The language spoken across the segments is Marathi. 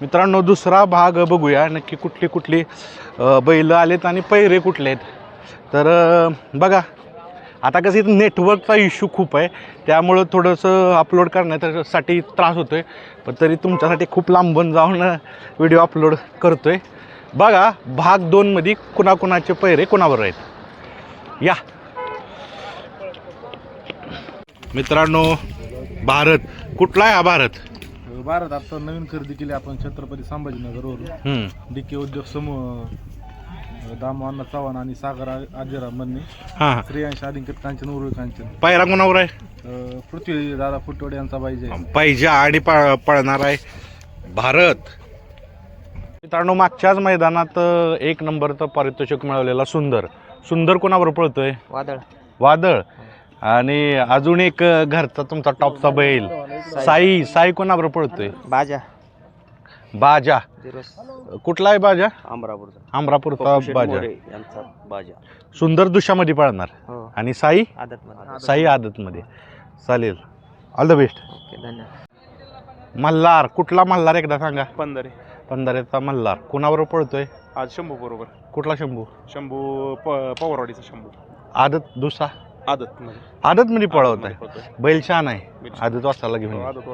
मित्रांनो दुसरा भाग बघूया. नक्की कुठली कुठली बैलं बैल आलेत आणि पैरे कुठले आहेत. तर बघा. आता कसं इथं नेटवर्कचा इश्यू खूप आहे. त्यामुळं थोडंसं अपलोड करण्यासाठी त्रास होतो आहे पण तरी तुमच्यासाठी खूप लांबून जाऊन व्हिडिओ अपलोड करतो आहे बघा भाग दोनमध्ये कुणाकुणाचे पैरे कुणावर आहेत? या. मित्रांनो भारत. कुठला आहे हा भारत? भारत आता नवीन खरेदी केली आपण छत्रपती संभाजीनगरवरून. हम्म. डी के उद्योग समूह दामवाना चव्हाण आणि सागर आजीराम मन्ने हां हां. श्रेयांश आदिंकत कांचन उरुळ कांचन. पायरा कोणावर आहे अं, पृथ्वी दादा फुटवडे यांचा पाहिजे पाहिजे आणि पळ पळणार आहे भारत. मित्रांनो मागच्याच मैदानात अ, एक नंबरचं पारितोषिक मिळवलेला सुंदर. सुंदर कोणावर पळतोय? वादळ. वादळ. आणि अजून एक घरचा तुमचा टॉपचा बैल. साई साई कोणावर पळतोय? बाजा. बाजा. कुठला आहे बाजा? अमरापूरचा अमरापूरचा बाजा. यांचा बाजा. सुंदर दुशामध्ये पळणार. हो. आणि साई? आदत मध्ये साई आदतमध्ये. चालेल. ऑल द बेस्ट धन्यवाद. मल्हार कुठला मल्हार एकदा सांगा? पंधरे. पंधराचा मल्हार. कुणावर पळतोय? आज शंभू बरोबर कुठला शंभू? शंभू पवारवाडीचा शंभू. आदत दुसरा? आदत आदत मध्ये पळवत आहे बैल छान आहे. आदत वासाला घेऊन आदत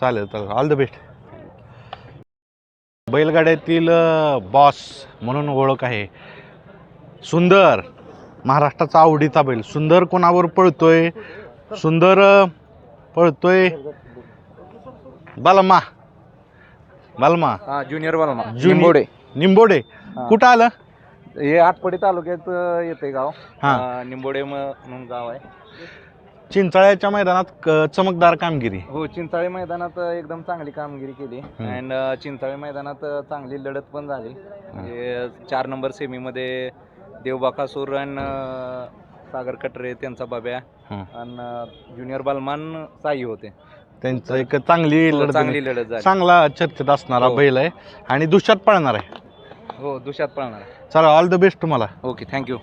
चालेल चालेल. ऑल द बेस्ट बैलगाड्यातील बॉस म्हणून ओळख आहे. सुंदर महाराष्ट्राचा आवडीचा बैल. सुंदर कोणावर पळतोय? सुंदर अ, पळतोय. बालमा. बालमा. हा ज्युनियर वाला निंबोडे. हा. कुठं आलं? हे आटपडी तालुक्यात येते गाव. हा. अं, निंबोडे म्हणून गाव आहे. चिंचाळ्याच्या मैदानात क- चमकदार कामगिरी. हो चिंचाळी मैदानात एकदम चांगली कामगिरी केली. अँड चिंचाळी मैदानात चांगली लढत पण झाली. म्हणजे चार नंबर सेमीमध्ये देवबाकासूर आणि सागर कटरे त्यांचा बाब्या. आणि ज्युनियर बालमान साई होते. त्यांचं एक चांगली हो, लढत चांगली लढत झाली. चांगला चर्चेत असणारा हो. बैल आहे आणि दुष्यात पळणार आहे. हो दुशात पळणार. चला ऑल द बेस्ट तुम्हाला. ओके थँक्यू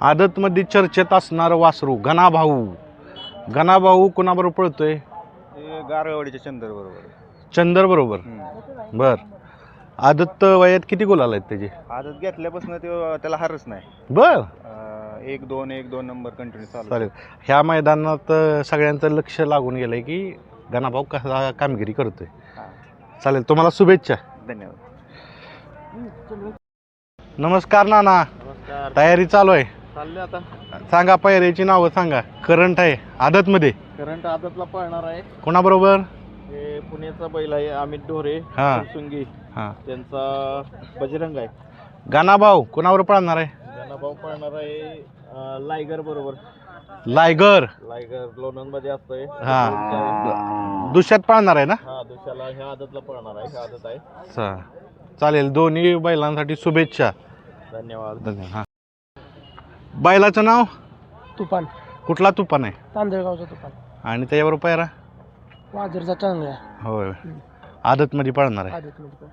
आदतमध्ये चर्चेत असणारं वासरू घनाभाऊ घनाभाऊ कुणाबरोबर पळतोय? गारवाडीच्या चंदर बरोबर. चंदर बरोबर. बर. आदत वयात किती गुलाल आहेत त्याचे? आदत घेतल्यापासून ते त्याला हारच नाही. बर. एक दोन एक दोन नंबर कंटिन्यू चालू चालेल. ह्या मैदानात अं, सगळ्यांचं लक्ष लागून गेलंय की घनाभाऊ कसा कामगिरी करतोय. हा. चालेल तुम्हाला शुभेच्छा. धन्यवाद. नमस्कार नाना. तयारी चालू आहे. चालले आता. सांगा पायऱ्याची नावं सांगा. करंट आहे. आदतमध्ये. करंट आदतला पळणार आहे. कोणाबरोबर? हे पुण्याचा बैल आहे अमित ढोरे हा. सुंगी हां. त्यांचा बजरंग आहे. गाणाभाऊ कोणावर पळणार आहे? भाऊ पळणार आहे लायगर बरोबर. लायगर. लायगर लोणंदमध्ये असतोय. हा. दुष्यात पळणार आहे ना? हा दुसऱ्याला ह्या आदतला पळणार आहे ह्या आदत आहे. चा- चालेल. दोन्ही बैलांसाठी शुभेच्छा. धन्यवाद. धन्यवाद. हा. बैलाचं नाव? तुफान. कुठला तुफान आहे? तांदळगावचा तुफान. आणि त्याच्याबरोबर पायरा वाजरचा चांगला. होय. आदतमध्ये पळणार आहे. आदित मध्ये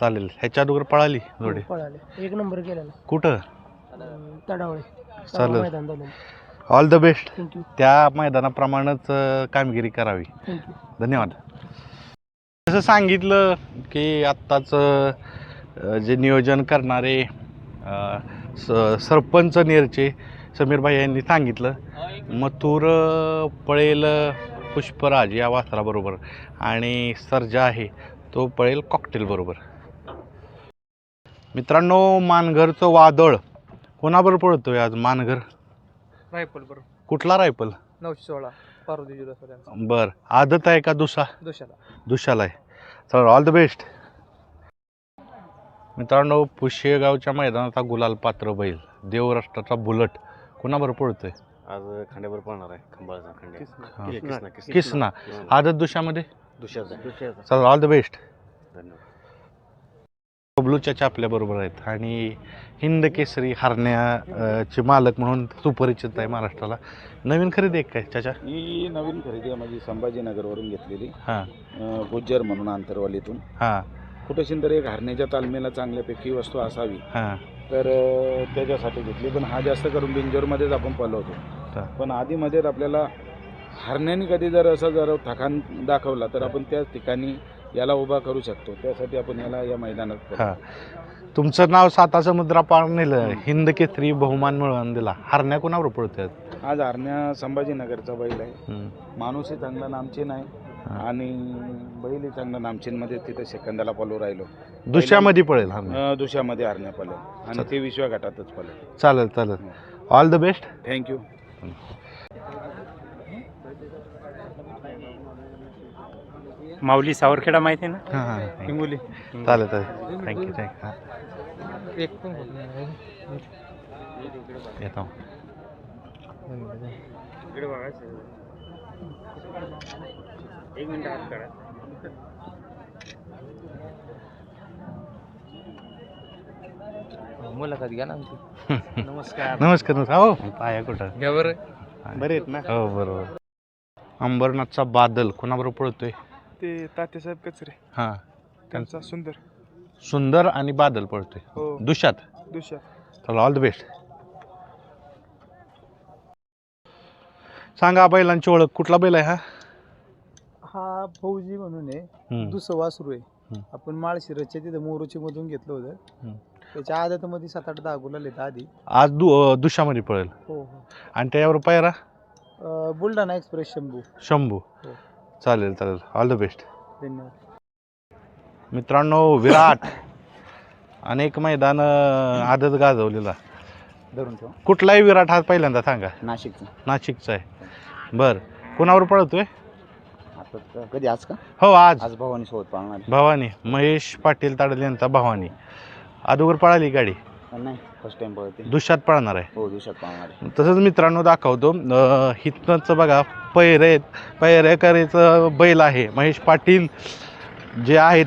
चालेल. ह्याच्या अगोदर पळाली जोडी? पळाले. एक नंबर केलेला. कुठं? अं, तडावळे. चालेल. मैदान झालं ऑल द बेस्ट थँक्यू त्या मैदानाप्रमाणेच अं, कामगिरी करावी. थँक्यू धन्यवाद. जसं सांगितलं की आत्ताच जे नियोजन करणारे स सरपंच नेरचे समीरभाई यांनी सांगितलं. मथुर पळेल पुष्पराज या वासराबरोबर आणि सर्जा आहे तो पळेल कॉकटेल बरोबर. मित्रांनो मानघरचं वादळ. कोणाबरोबर पळतोय आज मानघर? रायफल बरोबर. कुठला रायफल? नऊशे सोळा पार्वती बर. आदत आहे का दुसा दोशाला दुशाला आहे. चला ऑल द बेस्ट मित्रांनो पुशेगावच्या मैदानाचा गुलाल पात्र बैल देवराष्ट्राचा बुलट कोणाबरोबर पळतोय? आज खांड्यावर पळणार आहे खंबाळचा खांड्या हा. किसना आदत दुशामध्ये? चला ऑल द बेस्ट धन्यवाद. बबलूच्या चापल्या बरोबर आहेत. आणि हिंद केसरी हरण्याचे मालक म्हणून सुपरिचित आहे महाराष्ट्राला. नवीन खरेदी आहे काय त्याच्या ही नवीन खरेदी आहे माझी संभाजीनगरवरून घेतलेली. हां. अं, गुज्जर म्हणून आंतरवालीतून. हां. कुठेशी तरी एक हरण्याच्या तालमीला चांगल्यापैकी वस्तू असावी. हां. तर अं, त्याच्यासाठी घेतली. पण हा जास्त करून बिंजोरमध्येच आपण. पलवतो पण आधीमध्ये आपल्याला हरण्याने कधी जर असं जर थकान दाखवला तर आपण त्याच ठिकाणी याला उभा करू शकतो. त्यासाठी आपण याला या मैदानात. हां. तुमचं नाव साता समुद्रा पार नेलं हिंद केसरी बहुमान मिळवून दिला. हरण्या कोणावर पडतात आज आरण्या संभाजीनगरचा बैल आहे. माणूसही चांगला नामचीन आहे. आणि बैलही चांगला नामचीनमध्ये तिथे सेकंदाला पलू राहिलो. दुसऱ्यामध्ये पळेल हरण्या अं, दुसऱ्यामध्ये आरण्या पलेल आणि ते विश्व घाटातच पलेल चालेल. चालेल all the best thank you माऊली सावरखेडा माहिती आहे ना? हां हां हिंगोली चालेल चालेल. थँक्यू थँक्यू एक पण होत नाही येतो. एक मिनिट हात काढा मुलाखत घ्या ना नमस्कार. नमस्कार नमस्कार. हो. पाया कुठं? घ्या बरं. बरे आहेत ना? हो बरोबर. अंबरनाथचा बादल कोणाबरोबर पळतोय? ते तात्यासाहेब कचरे. हां. त्यांचा सुंदर. सुंदर आणि बादल पळतोय. हो. दुशात दुष्या चला ऑल द बेस्ट सांगा बैलांची ओळख. कुठला बैल आहे हा? हा फौजी म्हणून आहे. हम्म. दुसरं वासरू आहे. हम्म. आपण माळशिरसच्या तिथं मोरूची मधून घेतलं होतं. हम्म. त्याच्या आदतमध्ये सात आठ दहा गुलाल आहेत आधी. आज दु अं, दुशामध्ये पळेल. हो हो. आणि त्याच्यावर पायरा? बुलढाणा एक्सप्रेस शंभू. शंभू. हो. चालेल चालेल. ऑल द बेस्ट धन्यवाद. मित्रांनो विराट अनेक मैदान आदत गाजवलेला. धरून ठेवा. कुठलाही विराट हा पहिल्यांदा सांगा. नाशिकचं. नाशिकचा आहे. बर. कोणावर पळतोय? आता कधी? आज का? हो आज. आज भवानी सोबत पाळणार आहे. भवानी. महेश पाटील ताडल यांचा भवानी. अगोदर पळाली गाडी. नाही फर्स्ट टाइम पळते. दुष्यात पळणार आहे. हो दिवसात आहे. तसंच मित्रांनो दाखवतो अं, हितनंच बघा पैरे आहेत पैरेकरीचं बैल आहे. महेश पाटील जे आहेत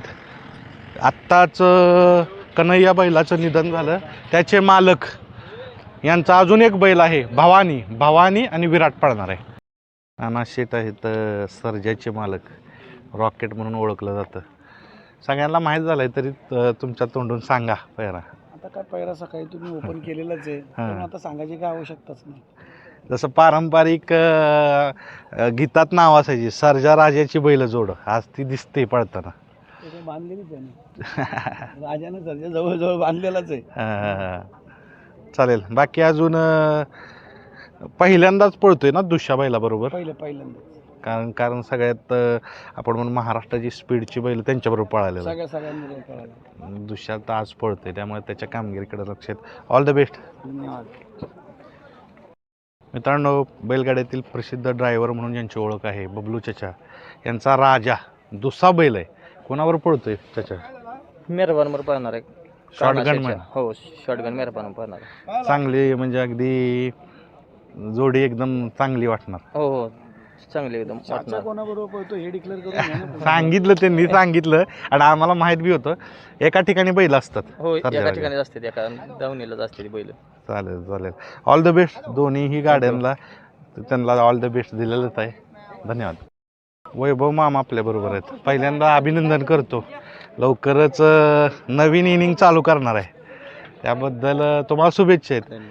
आत्ताच अं, कन्हैया बैलाचं निधन झालं. त्याचे मालक यांचा अजून एक बैल आहे भवानी. भवानी आणि विराट पळणार आहे. नाना शेट आहेत अं, सर्जाचे मालक. रॉकेट म्हणून ओळखलं जातं. सगळ्यांना माहीत झालं आहे तरी अं, तुमच्या तोंडून सांगा पैरा. आता काय पहिला सकाळी तुम्ही ओपन केलेलंच आहे. आता सांगायची काय आवश्यकताच नाही. जसं पारंपरिक अ, गीतात नाव असायची सर्जा राजाची बैल जोड. आज ती दिसते पळताना. ते काय बांधलेलीच आहे ना. राजानं सध्या जवळजवळ बांधलेलाच आहे. अ, चालेल. बाकी अजून अ, पहिल्यांदाच पळतोय ना बैला बरोबर पहिलं पहिल्यांदा कारण कारण सगळ्यात आपण म्हणून महाराष्ट्राची स्पीडची बैल त्यांच्याबरोबर पळालेलं सगळ्या कळालं दुसऱ्यात आज पळतोय त्यामुळे त्याच्या कामगिरीकडे लक्ष ऑल द बेस्ट धन्यवाद. मित्रांनो बैलगाड्यातील प्रसिद्ध ड्रायव्हर म्हणून ज्यांची ओळख आहे बबलू चचा यांचा राजा दुसरा बैल आहे. कोणावर पळतोय चचा? मेहरबानवर पळणार आहे. शॉर्टगन. म्हण हो शॉर्टगन मेहरबान पळणार आहे. चांगली म्हणजे अगदी जोडी एकदम चांगली वाटणार. हो हो. चांगली एकदम चाचा वाटणार. कोणाबरोबर पळतो हे डिक्लेअर करून घ्या ना. सांगितलं त्यांनी सांगितलं. आणि आम्हाला माहीत बी होतं एका ठिकाणी बैल असतात. हो एका. ठिकाणी असते एका दावणीलाच असते बैल. चालेल चालेल. ऑल द बेस्ट दोन्हीही गाड्यांना. त्यांना ऑल द बेस्ट दिलेलंच आहे. धन्यवाद. वैभव मामा आपल्या बरोबर आहेत. पहिल्यांदा अभिनंदन करतो. लवकरच अं, नवीन इनिंग चालू करणार आहे. त्याबद्दल अं, तुम्हाला शुभेच्छा आहेत.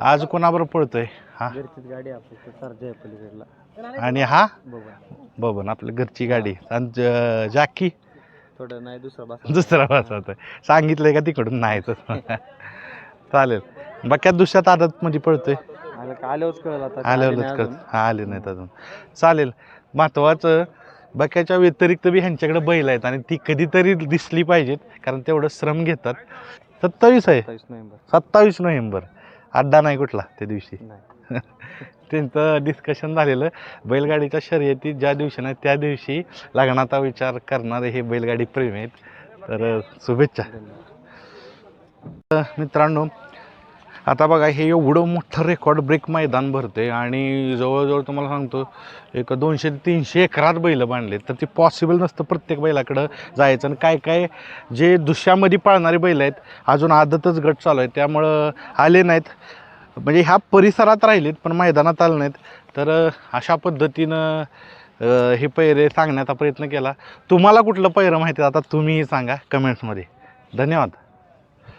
आज कोणाबरोबर पळतोय? हा. घरचीच गाडी आपली सरजा आहे पलीकडला आणि हा? बघा बबन आपल्या घरची गाडी. आणि ज- जॅकी? थोडं नाही दुसरा बस दुसरा सांगितलंय का तिकडून? नाही तर. चालेल. बाकी दुसऱ्यात आदत मध्ये पळतोय? आलं का? आल्यावरच कळलं आता. आल्यावरच कर हा आले नाहीत अजून. चालेल. महत्वाचं बक्याच्या व्यतिरिक्त बी ह्यांच्याकडे बैल आहेत आणि ती कधीतरी दिसली पाहिजेत कारण तेवढं श्रम घेतात. सत्तावीस आहे. सत्तावीस नोव्हेंबर. सत्तावीस नोव्हेंबर. अड्डा नाही कुठला त्या दिवशी. त्यांचं डिस्कशन झालेलं बैलगाडीच्या शर्यती ज्या दिवशी नाही त्या दिवशी लग्नाचा विचार करणारे हे बैलगाडी प्रेमी आहेत. तर शुभेच्छा. तर मित्रांनो आता बघा हे एवढं मोठं रेकॉर्ड ब्रेक मैदान भरते आणि जवळजवळ तुम्हाला सांगतो एक दोनशे ते तीनशे एकरात बैल बांधले तर ते पॉसिबल नसतं प्रत्येक बैलाकडं जायचं. आणि काय काय जे दुसऱ्यामध्ये पाळणारे बैल आहेत अजून आदतच गट चालू आहे त्यामुळं आले नाहीत. म्हणजे ह्या परिसरात राहिलेत पण मैदानात आले नाहीत. तर अशा पद्धतीनं हे पैरे सांगण्याचा प्रयत्न केला. तुम्हाला कुठलं पैरं माहिती आहे? आता तुम्हीही सांगा कमेंट्समध्ये. धन्यवाद.